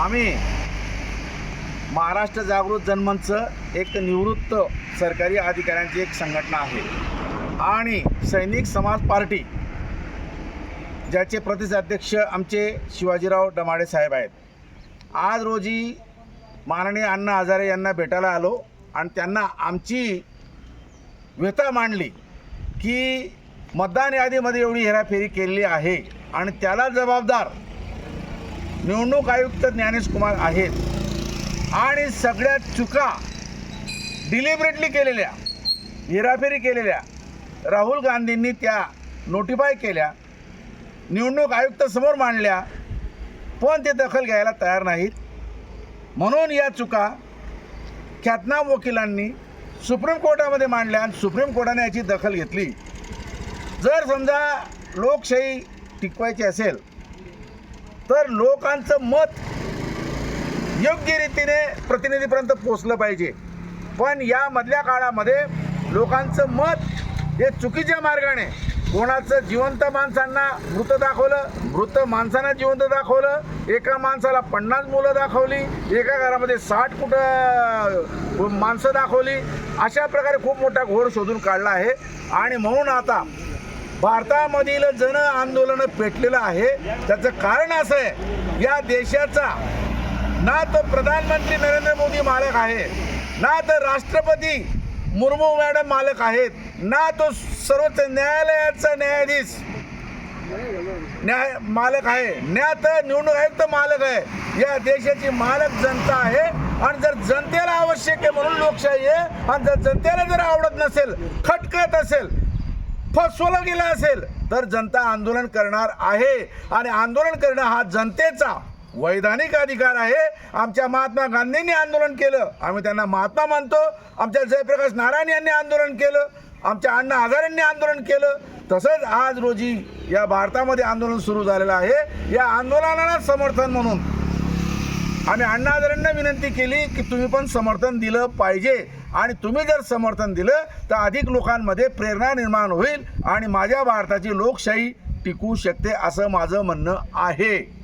आम्ही महाराष्ट्र जागृत जनमंच एक निवृत्त सरकारी अधिकाऱ्यांची एक संघटना आहे. आणि सैनिक समाज पार्टी ज्याचे प्रतिसाध्यक्ष आमचे शिवाजीराव डमाडे साहेब आहेत. आज रोजी माननीय अण्णा हजारे यांना भेटायला आलो आणि त्यांना आमची व्यथा मांडली की मतदान यादीमध्ये एवढी हेराफेरी केलेली आहे आणि त्याला जबाबदार निवडणूक आयुक्त ज्ञानेश कुमार आहेत. आणि सगळ्या चुका डिलिबरेटली केलेल्या हेराफेरी केलेल्या राहुल गांधींनी त्या नोटिफाय केल्या निवडणूक आयुक्त समोर मांडल्या पण ते दखल घ्यायला तयार नाहीत. म्हणून या चुका ख्यातनाम वकिलांनी सुप्रीम कोर्टामध्ये मांडल्या आणि सुप्रीम कोर्टाने याची दखल घेतली. जर समजा लोकशाही टिकवायची असेल तर लोकांचं मत योग्य रीतीने प्रतिनिधीपर्यंत पोचलं पाहिजे. पण या मधल्या काळामध्ये लोकांचं मत हे चुकीच्या मार्गाने कोणाचं जिवंत माणसांना मृत दाखवलं मृत माणसांना जिवंत दाखवलं एका माणसाला पन्नास मुलं दाखवली एका घरामध्ये साठ कुठं माणसं दाखवली अशा प्रकारे खूप मोठा घोर शोधून काढला आहे. आणि म्हणून आता भारतामधील जन आंदोलन पेटलेलं आहे. त्याचं कारण असं आहे या देशाचा ना तो प्रधानमंत्री नरेंद्र मोदी मालक आहे. ना तर राष्ट्रपती मुर्मू मॅडम मालक आहेत. ना तो सर्वोच्च न्यायालयाचा न्यायाधीश न्याय मालक आहे. न्या तर निवडणूक आयुक्त मालक आहे. या देशाची मालक जनता आहे. आणि जर जनतेला आवश्यक आहे म्हणून लोकशाही आहे आणि जर जनतेला जर आवडत नसेल खटकत असेल फसवलं गेलं असेल तर जनता आंदोलन करणार आहे. आणि आंदोलन करणं हा जनतेचा वैधानिक अधिकार आहे. आमच्या महात्मा गांधींनी आंदोलन केलं. आम्ही त्यांना महात्मा मानतो. आमच्या जयप्रकाश नारायण यांनी आंदोलन केलं. आमच्या अण्णा हजारेंनी आंदोलन केलं. तसंच आज रोजी या भारतामध्ये आंदोलन सुरू झालेलं आहे. या आंदोलनाला समर्थन म्हणून आम्ही अण्णा हजारेंना विनंती केली की तुम्ही पण समर्थन दिलं पाहिजे. आणि तुम्ही जर समर्थन दिलं तर अधिक लोकांमध्ये प्रेरणा निर्माण होईल आणि माझ्या भारताची लोकशाही टिकू शकते असं माझं म्हणणं आहे.